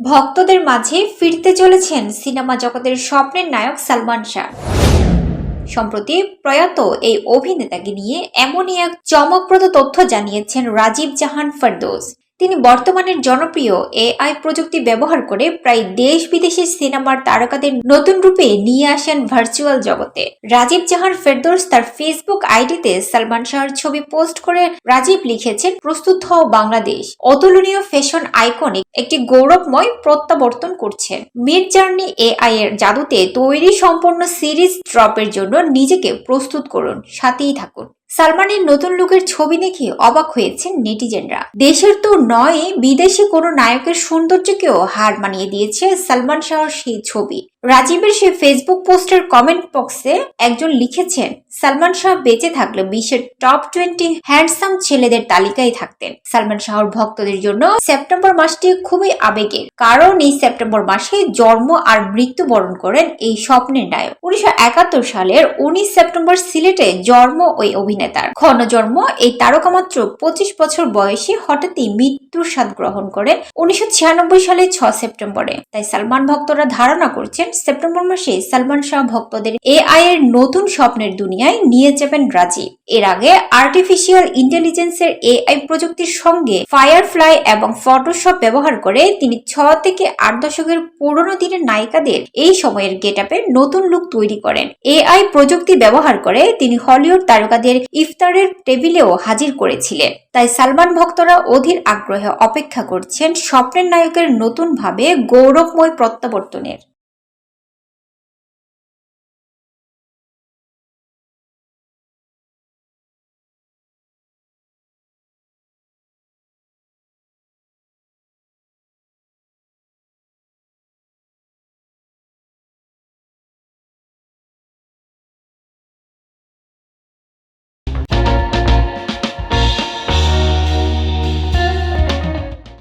ভক্তদের মাঝে ফিরতে চলেছেন সিনেমা জগতের স্বপ্নের নায়ক সালমান শাহ। সম্প্রতি প্রয়াত এই অভিনেতাকে নিয়ে এমনই এক চমকপ্রদ তথ্য জানিয়েছেন রাজীব জাহান ফেরদৌস। তিনি বর্তমানের জনপ্রিয় এআই প্রযুক্তি ব্যবহার করে প্রায় দেশ বিদেশের সিনেমার তারকাদের নতুন রূপে নিয়ে আসেন ভার্চুয়াল জগতে। রাজীব জাহান ফেরদৌস তার ফেসবুক আইডিতে সালমান শাহর ছবি পোস্ট করে রাজীব লিখেছেন, প্রস্তুত হও বাংলাদেশ। অতুলনীয় ফ্যাশন আইকনিক একটি গৌরবময় প্রত্যাবর্তন করছে। মিড জার্নি এআই এর জাদুতে তৈরি সম্পূর্ণ সিরিজ ড্রপের জন্য নিজেকে প্রস্তুত করুন, সাথেই থাকুন। সালমানের নতুন লুকের ছবি দেখে অবাক হয়েছেন নেটিজেনরা। দেশের তো নয়, বিদেশি কোনো নায়কের সৌন্দর্যকেও হার মানিয়ে দিয়েছে সালমান শাহর সেই ছবি। রাজীবের সেই ফেসবুক পোস্টের কমেন্ট বক্সে একজন লিখেছেন, সালমান শাহ বেঁচে থাকলে বিশ্বের টপ টোয়েন্টি হ্যান্ডসাম ছেলেদের তালিকায় থাকতেন। সালমান শাহর ভক্তদের জন্য সেপ্টেম্বর মাসটি খুবই আবেগের, কারণ এই সেপ্টেম্বর মাসে জন্ম আর মৃত্যুবরণ করেন এই স্বপ্নের নায়ক। উনিশশো একাত্তর সালের উনিশ সেপ্টেম্বর সিলেটে জন্ম ওই অভিনেতার ক্ষণ জন্ম এই তারকা মাত্র পঁচিশ বছর বয়সে হঠাৎই মৃত্যুর স্বাদ গ্রহণ করেন উনিশশো সালে ছ সেপ্টেম্বরে। তাই সালমান ভক্তরা ধারণা করছেন সেপ্টেম্বর মাসে সালমান শাহ ভক্তদের এআই এর নতুন স্বপ্নের দুনিয়ায় নিয়ে যাবেন রাজীব এর আগে আর্টিফিশিয়াল ইন্টেলিজেন্সের এআই প্রযুক্তির সঙ্গে ফায়ারফ্লাই এবং ফটোশপ ব্যবহার করে তিনি ছ থেকে আট দশকের পুরনো দিনের নায়িকাদের এই সময়ের গেটআপে নতুন লুক তৈরি করেন। এআই প্রযুক্তি ব্যবহার করে তিনি হলিউড তারকাদের ইফতারের টেবিলেও হাজির করেছিলেন। তাই সালমান ভক্তরা অধীর আগ্রহে অপেক্ষা করছেন স্বপ্নের নায়কের নতুনভাবে গৌরবময় প্রত্যাবর্তনের।